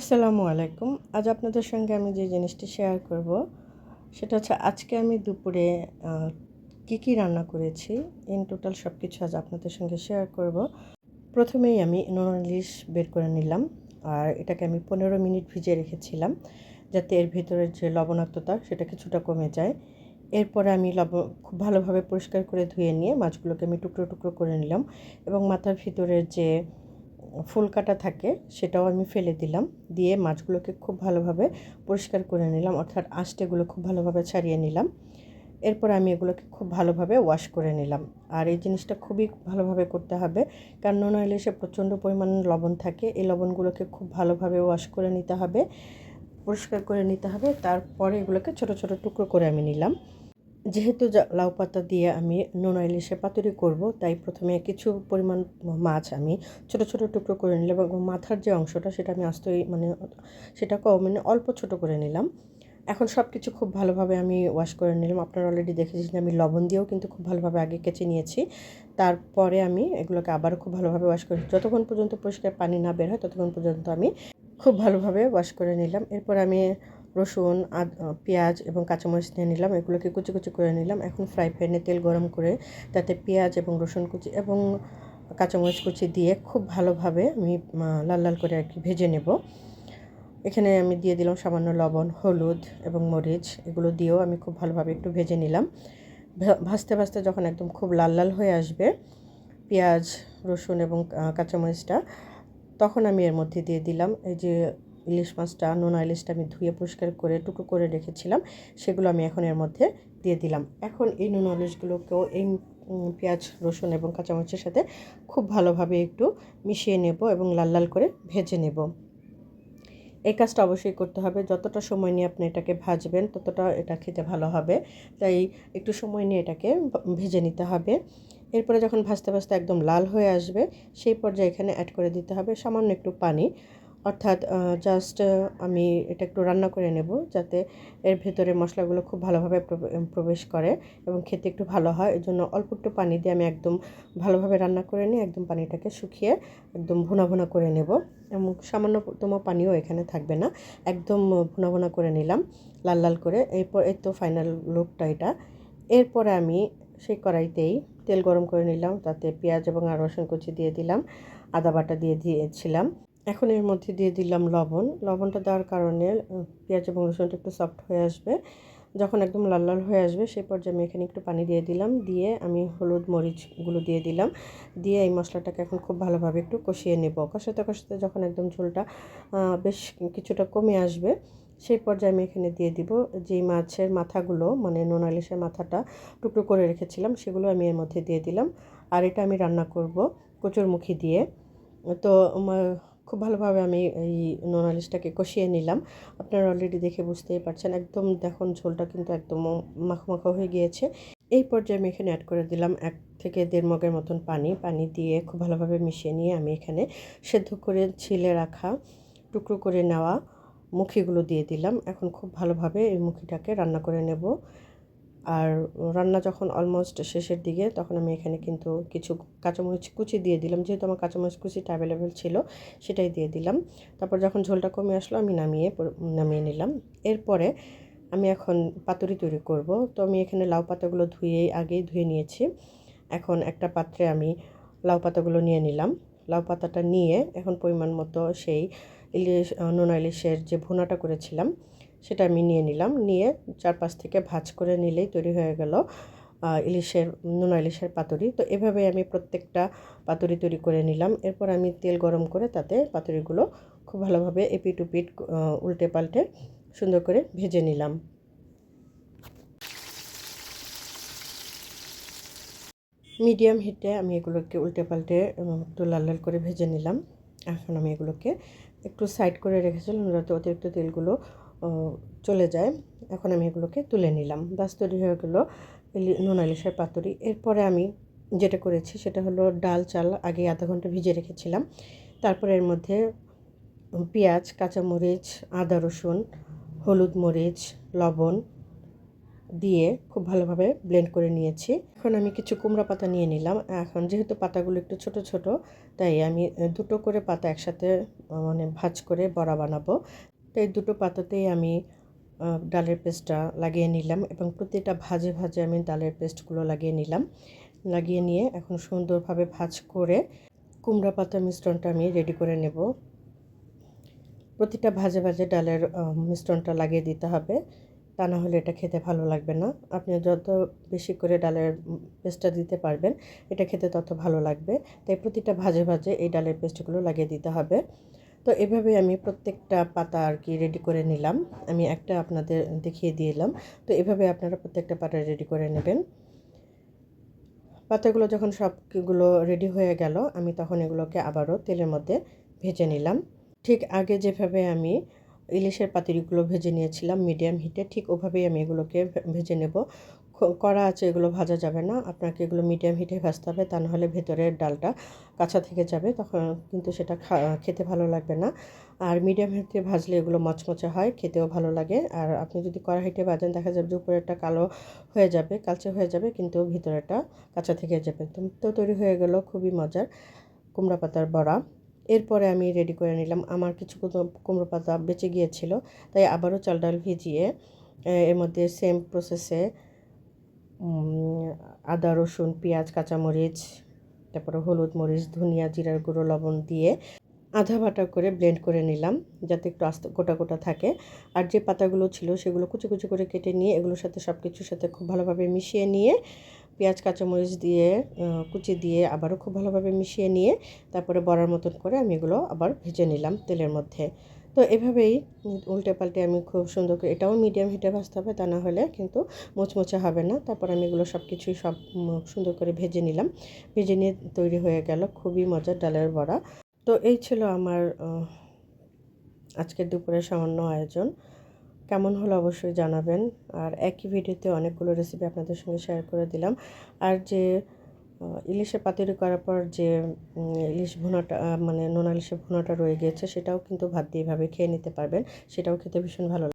আসসালামু আলাইকুম। আজ আপনাদের সঙ্গে আমি যে জিনিসটি শেয়ার করব, সেটা হচ্ছে আজকে আমি দুপুরে কি কি রান্না করেছি। ইন টোটাল সব কিছু আজ আপনাদের সঙ্গে শেয়ার করব। প্রথমেই আমি ইলিশ বের করে নিলাম, আর এটাকে আমি পনেরো মিনিট ভিজিয়ে রেখেছিলাম, যাতে এর ভিতরের যে লবণাক্ততা, সেটা কিছুটা কমে যায়। এরপরে আমি লবণ খুব ভালোভাবে পরিষ্কার করে ধুয়ে নিয়ে মাছগুলোকে আমি টুকরো টুকরো করে নিলাম, এবং মাথার ভিতরের যে ফুল কাটা থাকে, সেটাও আমি ফেলে দিলাম। দিয়ে মাছগুলোকে খুব ভালোভাবে পরিষ্কার করে নিলাম, অর্থাৎ আঁশটেগুলো খুব ভালোভাবে ছাড়িয়ে নিলাম। এরপর আমি এগুলোকে খুব ভালোভাবে ওয়াশ করে নিলাম। আর এই জিনিসটা খুবই ভালোভাবে করতে হবে, কারণ নোনা ইলিশে প্রচণ্ড পরিমাণ লবণ থাকে, এই লবণগুলোকে খুব ভালোভাবে ওয়াশ করে নিতে হবে, পরিষ্কার করে নিতে হবে। তারপরে এগুলোকে ছোট ছোট টুকরো করে আমি নিলাম। যেহেতু লাউ পাতা দিয়ে আমি নোনা ইলিশে পাতুরি করব, তাই প্রথমে কিছু পরিমাণ মাছ আমি ছোট ছোট টুকরো করে নিলাম এবং মাথার যে অংশটা সেটা আমি আস্তই মানে সেটাকেও মানে অল্প ছোট করে নিলাম। এখন সব কিছু খুব ভালোভাবে আমি ওয়াশ করে নিলাম। আপনারা অলরেডি দেখেছেন আমি লবণ দিয়েও কিন্তু খুব ভালোভাবে আগে কেচে নিয়েছি। তারপরে আমি এগুলোকে আবারও খুব ভালোভাবে ওয়াশ করে যতক্ষণ পর্যন্ত পরিষ্কার পানি না বের হয়, ততক্ষণ পর্যন্ত আমি খুব ভালোভাবে ওয়াশ করে নিলাম। এরপর আমি রসুন পেঁয়াজ এবং কাঁচামরিচ নিয়ে নিলাম। এগুলোকে কুচি কুচি করে নিলাম। এখন ফ্রাই প্যানে তেল গরম করে তাতে পেঁয়াজ এবং রসুন কুচি এবং কাঁচামরিচ কুচি দিয়ে খুব ভালোভাবে আমি লাল লাল করে আর কি ভেজে নেব। এখানে আমি দিয়ে দিলাম সামান্য লবণ, হলুদ এবং মরিচ। এগুলো দিয়েও আমি খুব ভালোভাবে একটু ভেজে নিলাম। ভাজতে ভাজতে যখন একদম খুব লাল লাল হয়ে আসবে পেঁয়াজ, রসুন এবং কাঁচামরিচটা, তখন আমি এর মধ্যে দিয়ে দিলাম এই যে ইলিশ মাছটা, নোনা ইলিশটা আমি ধুয়ে পরিষ্কার করে, টুকরো করে রেখেছিলাম। সেগুলো আমি এখন এর মধ্যে দিয়ে দিলাম। এখন এই নোনা ইলিশগুলোকেও এই পেঁয়াজ, রসুন এবং কাঁচামরিচের সাথে খুব ভালোভাবে একটু মিশিয়ে নেব এবং লাল লাল করে ভেজে নেব। এই কাজটা অবশ্যই করতে হবে। যতটা সময় নিয়ে আপনি এটাকে ভাজবেন, ততটা এটা খেতে ভালো হবে। তাই একটু সময় নিয়ে এটাকে ভেজে নিতে হবে। এরপরে যখন ভাজতে ভাজতে একদম লাল হয়ে আসবে, সেই পর্যায়ে এখানে অ্যাড করে দিতে হবে সামান্য একটু পানি। অর্থাৎ জাস্ট আমি এটা একটু রান্না করে নেব যাতে এর ভেতরে মশলাগুলো খুব ভালোভাবে প্রবেশ করে এবং খেতে একটু ভালো হয়। এই জন্য অল্প একটু পানি দিয়ে আমি একদম ভালোভাবে রান্না করে নিয়ে একদম পানিটাকে শুকিয়ে একদম ভুনা ভুনা করে নেব এবং সামান্যতম পানিও এখানে থাকবে না। একদম ভুনা ভুনা করে নিলাম লাল লাল করে। এরপর, এর তো ফাইনাল লুকটা এটা। এরপরে আমি সেই কড়াইতেই তেল গরম করে নিলাম, তাতে পেঁয়াজ এবং আর রসুন কুচি দিয়ে দিলাম, আদা বাটা দিয়ে দিয়েছিলাম। এখন এর মধ্যে দিয়ে দিলাম লবণ। লবণটা দেওয়ার কারণে পেঁয়াজ এবং রসুনটা একটু সফট হয়ে আসবে। যখন একদম লাল লাল হয়ে আসবে সেই পর্যায়ে আমি এখানে একটু পানি দিয়ে দিলাম। দিয়ে আমি হলুদ মরিচগুলো দিয়ে দিলাম। দিয়ে এই মশলাটাকে এখন খুব ভালোভাবে একটু কষিয়ে নেব। কষাতে কষাতে যখন একদম ঝোলটা বেশ কিছুটা কমে আসবে, সেই পর্যায়ে আমি এখানে দিয়ে দিব যেই মাছের মাথাগুলো মানে নোনালিশের মাথাটা টুকরো করে রেখেছিলাম, সেগুলো আমি এর মধ্যে দিয়ে দিলাম। আর এটা আমি রান্না করব কচুরমুখী দিয়ে। তো খুব ভালোভাবে আমি এই নোনালিশটাকে কষিয়ে নিলাম। আপনারা অলরেডি দেখে বুঝতেই পারছেন, একদম দেখুন ঝোলটা কিন্তু একদম মাখো হয়ে গিয়েছে। এই পর্যায়ে আমি এখানে অ্যাড করে দিলাম এক থেকে দেড় মগের মতন পানি। পানি দিয়ে খুব ভালোভাবে মিশিয়ে নিয়ে আমি এখানে সেদ্ধ করে ছিলে রাখা টুকরো করে নেওয়া মুখিগুলো দিয়ে দিলাম। এখন খুব ভালোভাবে এই মুখিটাকে রান্না করে নেব। আর রান্না যখন অলমোস্ট শেষের দিকে, তখন আমি এখানে কিন্তু কিছু কাঁচামরিচ কুচি দিয়ে দিলাম। যেহেতু আমার কাঁচামরিচ কুচিটা অ্যাভেলেবেল ছিল, সেটাই দিয়ে দিলাম। তারপর যখন ঝোলটা কমে আসলো, আমি নামিয়ে নামিয়ে নিলাম। এরপরে আমি এখন পাতুরি তৈরি করব। তো আমি এখানে লাউ পাতাগুলো ধুয়ে আগেই ধুয়ে নিয়েছি। এখন একটা পাত্রে আমি লাউ পাতাগুলো নিয়ে নিলাম। লাউ পাতাটা নিয়ে এখন পরিমাণ মতো সেই ইলিশ নোনা ইলিশের যে ভুনাটা করেছিলাম সেটা আমি নিয়ে নিলাম। নিয়ে চারপাশ থেকে ভাজ করে নিলেই তৈরি হয়ে গেল ইলিশের, নোনা ইলিশের পাতুরি। তো এভাবে আমি প্রত্যেকটা পাতুরি তৈরি করে নিলাম। এরপর আমি তেল গরম করে তাতে পাতুরিগুলো খুব ভালোভাবে এপিট উপিট উল্টে পাল্টে সুন্দর করে ভেজে নিলাম। মিডিয়াম হিটে আমি এগুলোকে উল্টে পাল্টে একটু লাল লাল করে ভেজে নিলাম। এখন আমি এগুলোকে একটু সাইড করে রেখেছিলাম, যাতে অতিরিক্ত তেলগুলো চলে যায়। এখন আমি এগুলোকে তুলে নিলাম। বাস তৈরি হয়ে গেলো নুন পাতুরি। এরপরে আমি যেটা করেছি সেটা হলো ডাল, চাল আগে আধা ঘণ্টা ভিজে রেখেছিলাম। তারপরে এর মধ্যে পেঁয়াজ, কাঁচামরিচ, আদা রসুন, হলুদ মরিচ, লবণ দিয়ে খুব ভালোভাবে ব্লেন্ড করে নিয়েছি। এখন আমি কিছু কুমড়া পাতা নিয়ে নিলাম। এখন যেহেতু পাতাগুলো একটু ছোট ছোট, তাই আমি দুটো করে পাতা একসাথে মানে ভাজ করে বড়া বানাবো। তাই দুটো পাতাতেই আমি ডালের পেস্টটা লাগিয়ে নিলাম এবং প্রতিটা ভাজে ভাজে আমি ডালের পেস্টগুলো লাগিয়ে নিলাম। লাগিয়ে নিয়ে এখন সুন্দরভাবে ভাজ করে কুমড়া পাতা মিশ্রণটা আমি রেডি করে নেব। প্রতিটা ভাজে ভাজে ডালের মিশ্রণটা লাগিয়ে দিতে হবে। তা না হলে এটা খেতে ভালো লাগবে না। আপনি যত বেশি করে ডালের পেস্টটা দিতে পারবেন, এটা খেতে তত ভালো লাগবে। তাই প্রতিটা ভাজে ভাজে এই ডালের পেস্টগুলো লাগিয়ে দিতে হবে। তো এভাবে আমি প্রত্যেকটা পাতা আর কি রেডি করে নিলাম। আমি একটা আপনাদের দেখিয়ে দিলাম তো এভাবে আপনারা প্রত্যেকটা পাতা রেডি করে নেবেন। পাতাগুলো যখন সবগুলো রেডি হয়ে গেল, আমি তখন এগুলোকে আবারও তেলের মধ্যে ভেজে নিলাম। ঠিক আগে যেভাবে আমি ইলিশের পাতিরিগুলো ভেজে নিয়েছিলাম মিডিয়াম হিটে ঠিক ওভাবেই আমি এগুলোকে ভেজে নেব। কড়া আছে, এগুলো ভাজা যাবে না। আপনাকে এগুলো মিডিয়াম হিটে ভাজতে হবে, তা নাহলে ভেতরের ডালটা কাঁচা থেকে যাবে, তখন কিন্তু সেটা খেতে ভালো লাগবে না। আর মিডিয়াম হিটে ভাজলে এগুলো মচমচে হয়, খেতেও ভালো লাগে। আর আপনি যদি কড়া হিটে ভাজেন, দেখা যাবে যে উপরেরটা কালো হয়ে যাবে, কালচে হয়ে যাবে, কিন্তু ভিতরেরটা কাঁচা থেকে যাবে। তো তৈরি হয়ে গেল, খুবই মজার কুমড়া পাতার বড়া। এরপরে আমি রেডি করে নিলাম। আমার কিছু কুমড়ো পাতা বেঁচে গিয়েছিল, তাই আবারও চাল ডাল ভিজিয়ে এর মধ্যে সেম প্রসেসে আদা, রসুন, পেঁয়াজ, কাঁচামরিচ, তারপরে হলুদ মরিচ, ধনিয়া, জিরার গুঁড়ো, লবণ দিয়ে আধা বাটা করে ব্লেন্ড করে নিলাম যাতে একটু আস্তে গোটা গোটা থাকে। আর যে পাতাগুলো ছিল সেগুলো কুচি কুচি করে কেটে নিয়ে এগুলোর সাথে সব কিছুর সাথে খুব ভালোভাবে মিশিয়ে নিয়ে পেঁয়াজ, কাঁচামরিচ দিয়ে কুচি দিয়ে আবারও খুব ভালোভাবে মিশিয়ে নিয়ে তারপরে বড়ার মতন করে আমি এগুলো আবার ভেজে নিলাম তেলের মধ্যে। তো এভাবেই উল্টে পাল্টে আমি খুব সুন্দর করে, এটাও মিডিয়াম হিটে ভাজতে হবে, তা না হলে কিন্তু মোচমোচে হবে না। তারপর আমি এগুলো সব কিছুই সব সুন্দর করে ভেজে নিলাম। ভেজে নিয়ে তৈরি হয়ে গেল, খুবই মজার ডালের বড়া। তো এই ছিল আমার আজকের দুপুরের সামান্য আয়োজন। কেমন হলো অবশ্যই জানাবেন। আর একই ভিডিওতে অনেকগুলো রেসিপি আপনাদের সঙ্গে শেয়ার করে দিলাম। আর যে ইলিশের পাতুরি করার পর যে ইলিশ ভুনাটা মানে নোনা ইলিশের ভুনাটা রয়ে গিয়েছে, সেটাও কিন্তু ভাত দিয়ে এভাবে খেয়ে নিতে পারবেন। সেটাও খেতে ভীষণ ভালো